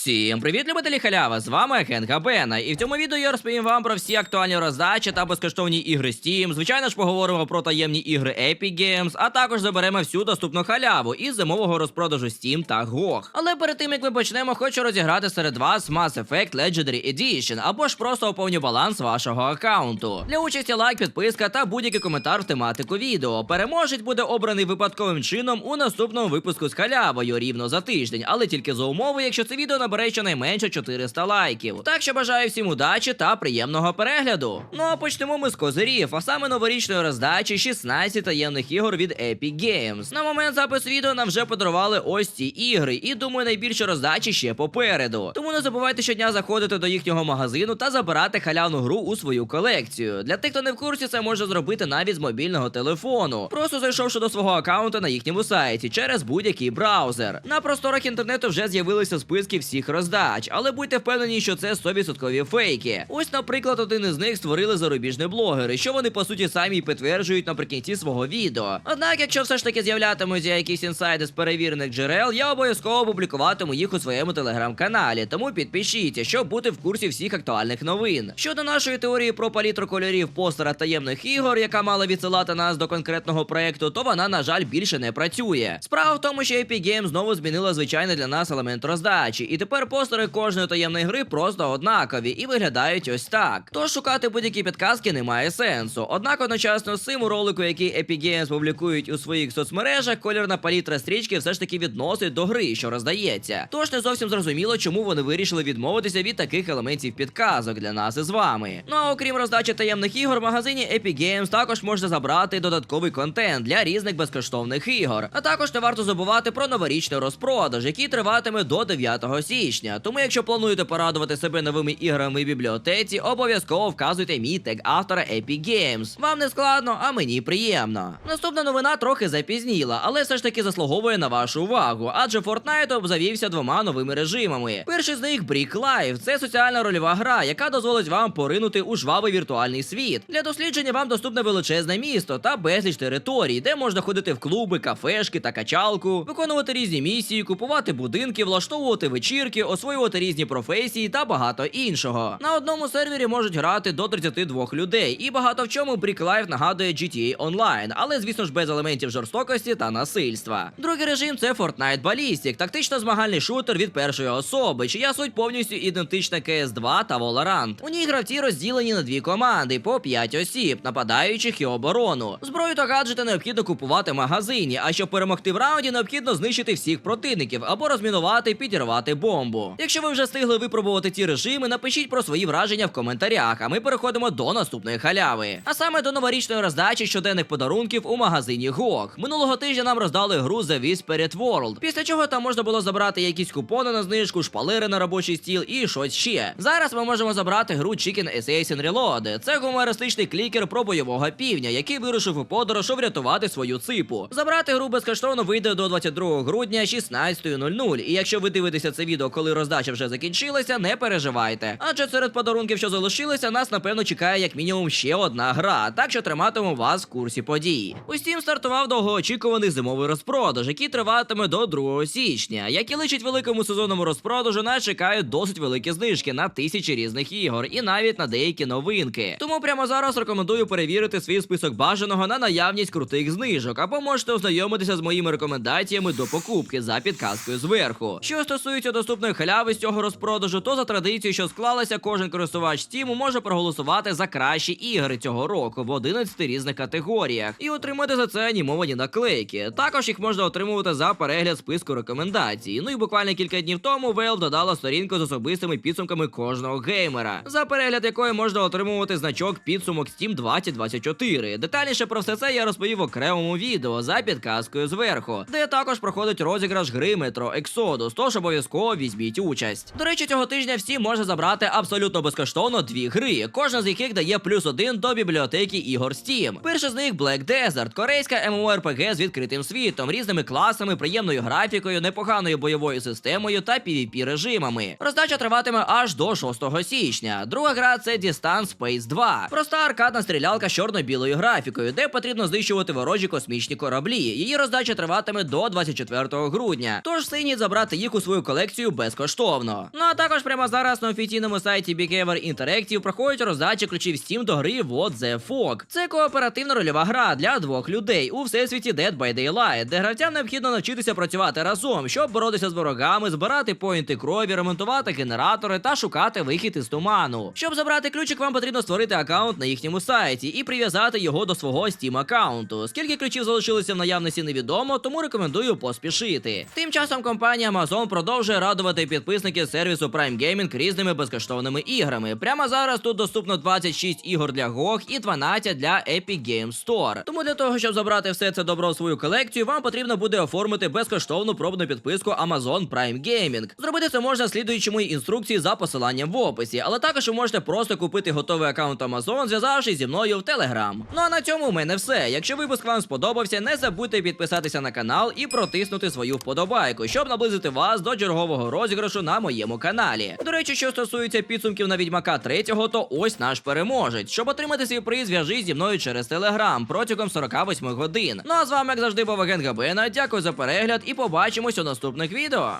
Всім привіт, любителі халяви! З вами Хенга Бена. І в цьому відео я розповім вам про всі актуальні роздачі та безкоштовні ігри Steam. Звичайно ж, поговоримо про таємні ігри Epic Games, а також заберемо всю доступну халяву із зимового розпродажу Steam та GOG. Але перед тим як ми почнемо, хочу розіграти серед вас Mass Effect Legendary Edition або ж просто оповню баланс вашого аккаунту. Для участі лайк, підписка та будь-який коментар в тематику відео. Переможець буде обраний випадковим чином у наступному випуску з халявою рівно за тиждень, але тільки за умови, якщо це відео набере щонайменше 400 лайків. Так що бажаю всім удачі та приємного перегляду. Ну а почнемо ми з козирів, а саме новорічної роздачі 16 таємних ігор від Epic Games. На момент запису відео нам вже подарували ось ці ігри, і думаю, найбільше роздачі ще попереду. Тому не забувайте щодня заходити до їхнього магазину та забирати халявну гру у свою колекцію. Для тих, хто не в курсі, це може зробити навіть з мобільного телефону, просто зайшовши до свого аккаунту на їхньому сайті через будь-який браузер. На просторах інтернету вже з'явилися списки всіх роздач, але будьте впевнені, що це 100% фейки. Ось, наприклад, один із них створили зарубіжні блогери, що вони по суті самі й підтверджують наприкінці свого відео. Однак, якщо все ж таки з'являтимуться якісь інсайди з перевірених джерел, я обов'язково публікуватиму їх у своєму телеграм-каналі, тому підпишіться, щоб бути в курсі всіх актуальних новин. Щодо нашої теорії про палітру кольорів постера таємних ігор, яка мала відсилати нас до конкретного проекту, то вона, на жаль, більше не працює. Справа в тому, що Epic Games знову змінила звичайний для нас елемент роздачі, і тепер постери кожної таємної гри просто однакові і виглядають ось так. Тож шукати будь-які підказки немає сенсу. Однак одночасно з цим у ролику, який Epic Games публікують у своїх соцмережах, кольорна палітра стрічки все ж таки відносить до гри, що роздається. Тож не зовсім зрозуміло, чому вони вирішили відмовитися від таких елементів підказок для нас із вами. Ну а окрім роздачі таємних ігор, в магазині Epic Games також можна забрати додатковий контент для різних безкоштовних ігор. А також не варто забувати про новорічний розпродаж, який триватиме до 9 січня. Тому, якщо плануєте порадувати себе новими іграми в бібліотеці, обов'язково вказуйте мій тег автора Epic Games. Вам не складно, а мені приємно. Наступна новина трохи запізніла, але все ж таки заслуговує на вашу увагу, адже Fortnite обзавівся двома новими режимами. Перший з них Brick Life – це соціальна рольова гра, яка дозволить вам поринути у жвавий віртуальний світ. Для дослідження вам доступне величезне місто та безліч територій, де можна ходити в клуби, кафешки та качалку, виконувати різні місії, купувати будинки, влаштовувати вечірки, освоювати різні професії та багато іншого. На одному сервері можуть грати до 32 людей, і багато в чому Brick Life нагадує GTA Online, але звісно ж без елементів жорстокості та насильства. Другий режим це Fortnite Ballistic, тактично змагальний шутер від першої особи, чия суть повністю ідентична CS2 та Valorant. У ній гравці розділені на дві команди по 5 осіб, нападаючих і оборону. Зброю та гаджети необхідно купувати в магазині, а щоб перемогти в раунді, необхідно знищити всіх противників або розмінувати, підірвати бомбу. Якщо ви вже встигли випробувати ці режими, напишіть про свої враження в коментарях, а ми переходимо до наступної халяви. А саме до новорічної роздачі щоденних подарунків у магазині GOG. Минулого тижня нам роздали гру The Whispered World, після чого там можна було забрати якісь купони на знижку, шпалери на робочий стіл і щось ще. Зараз ми можемо забрати гру Chicken Assassin Reload. Це гумористичний клікер про бойового півня, який вирушив у подорож, щоб врятувати свою ципу. Забрати гру безкоштовно вийде до 22 грудня 16.00. І якщо ви дивитеся це відео, коли роздача вже закінчилася, не переживайте. Адже серед подарунків, що залишилися, нас напевно чекає як мінімум ще одна гра, так що триматиму вас в курсі подій. У Steam стартував довгоочікуваний зимовий розпродаж, який триватиме до 2 січня. Як і личить великому сезонному розпродажу, нас чекають досить великі знижки на тисячі різних ігор і навіть на деякі новинки. Тому прямо зараз рекомендую перевірити свій список бажаного на наявність крутих знижок, або можете ознайомитися з моїми рекомендаціями до покупки за підказкою зверху. Що стосується доступної халяви з цього розпродажу, то за традицією, що склалася, кожен користувач Steam може проголосувати за кращі ігри цього року в 11 різних категоріях і отримати за це анімовані наклейки. Також їх можна отримувати за перегляд списку рекомендацій. Ну і буквально кілька днів тому Valve додала сторінку з особистими підсумками кожного геймера, за перегляд якої можна отримувати значок підсумок Steam 2024. Детальніше про все це я розповів в окремому відео за підказкою зверху, де також проходить розіграш гри Metro Exodus, тож обов'язково візьміть участь. До речі, цього тижня всі можна забрати абсолютно безкоштовно дві гри, кожна з яких дає плюс один до бібліотеки ігор Steam. Перша з них Black Desert, корейська MMORPG з відкритим світом, різними класами, приємною графікою, непоганою бойовою системою та PvP режимами. Роздача триватиме аж до 6 січня. Друга гра це Distance Space 2. Проста аркадна стрілялка з чорно-білою графікою, де потрібно знищувати ворожі космічні кораблі. Її роздача триватиме до 24 грудня. Тож синіть забрати їх у свою колекцію безкоштовно. Ну а також прямо зараз на офіційному сайті Behavior Interactive проходять роздачі ключів Steam до гри What the Fog. Це кооперативна рольова гра для двох людей у всесвіті Dead by Daylight, де гравцям необхідно навчитися працювати разом, щоб боротися з ворогами, збирати поінти крові, ремонтувати генератори та шукати вихід із туману. Щоб забрати ключик, вам потрібно створити аккаунт на їхньому сайті і прив'язати його до свого Steam аккаунту. Скільки ключів залишилося в наявності невідомо, тому рекомендую поспішити. Тим часом компанія Amazon продовжує радувати підписників сервісу Prime Gaming різними безкоштовними іграми. Прямо зараз тут доступно 26 ігор для GOG і 12 для Epic Games Store. Тому для того, щоб забрати все це добро в свою колекцію, вам потрібно буде оформити безкоштовну пробну підписку Amazon Prime Gaming. Зробити це можна слідуючи моїй інструкції за посиланням в описі, але також ви можете просто купити готовий аккаунт Amazon, зв'язавшись зі мною в Telegram. Ну а на цьому у мене все. Якщо випуск вам сподобався, не забудьте підписатися на канал і протиснути свою вподобайку, щоб наблизити вас до чергового розіграшу на моєму каналі. До речі, що стосується підсумків на відьмака 3, то ось наш переможець. Щоб отримати свій приз, зв'яжись зі мною через телеграм протягом 48 годин. Ну а з вами, як завжди, був агент Габена. Дякую за перегляд і побачимось у наступних відео.